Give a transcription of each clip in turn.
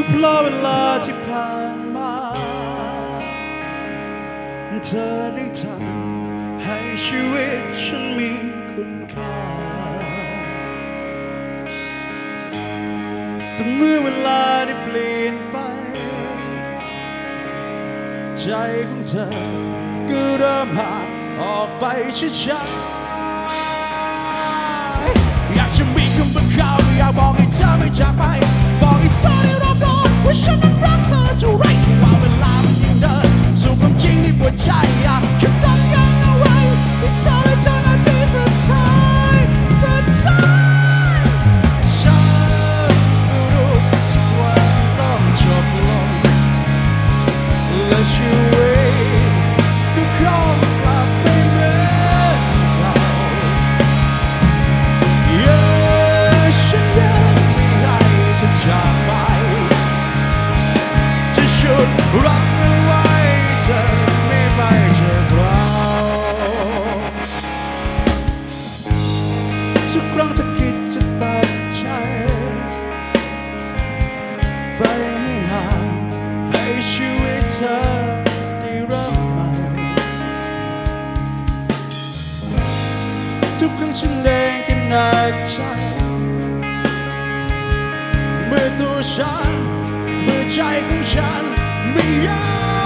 ก็เพราะเวลาที่ผ่านมา เธอได้ทำให้ชีวิตฉันมีคุณค่าแต่เมื่อเวลาได้เปลี่ยนไป ใจของเธอก็เริ่มห่างออกไปช้าๆอยากจะมีคำบังคัยอยากบอกให้เธอไม่จากไป บอกให้เธอ ชีวิตเธอได้ริ่มหมทุกคำฉันเองก็หนักใจเมื่อตัวฉัน เมื่อใจของฉันไม่ยอม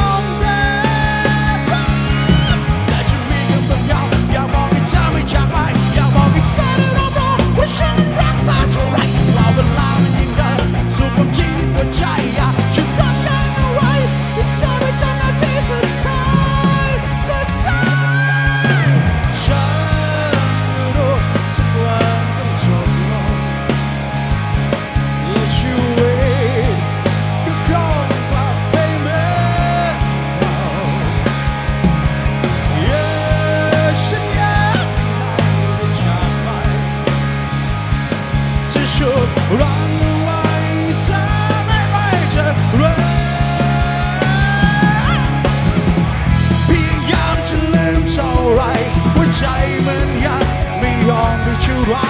มือนยังไม่ยอมไปชื่อว่า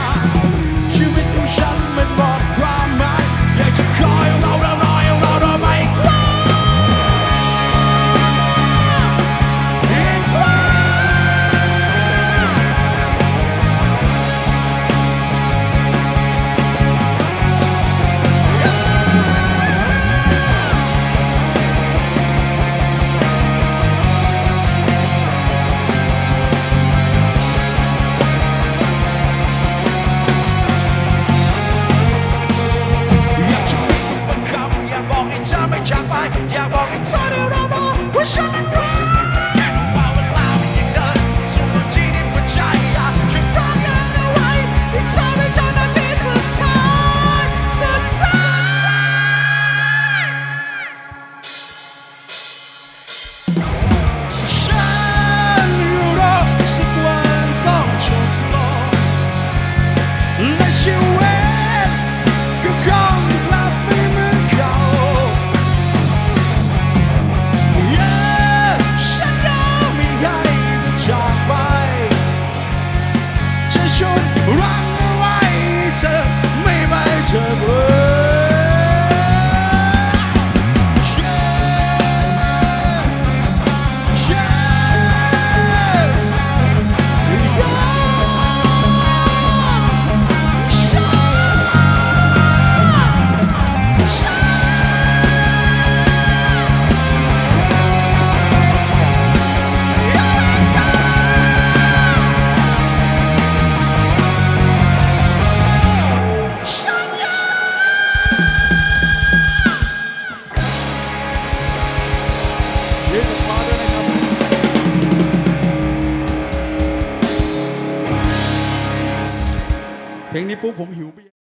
เพลงนี้ปุ๊บผมหิวเบีย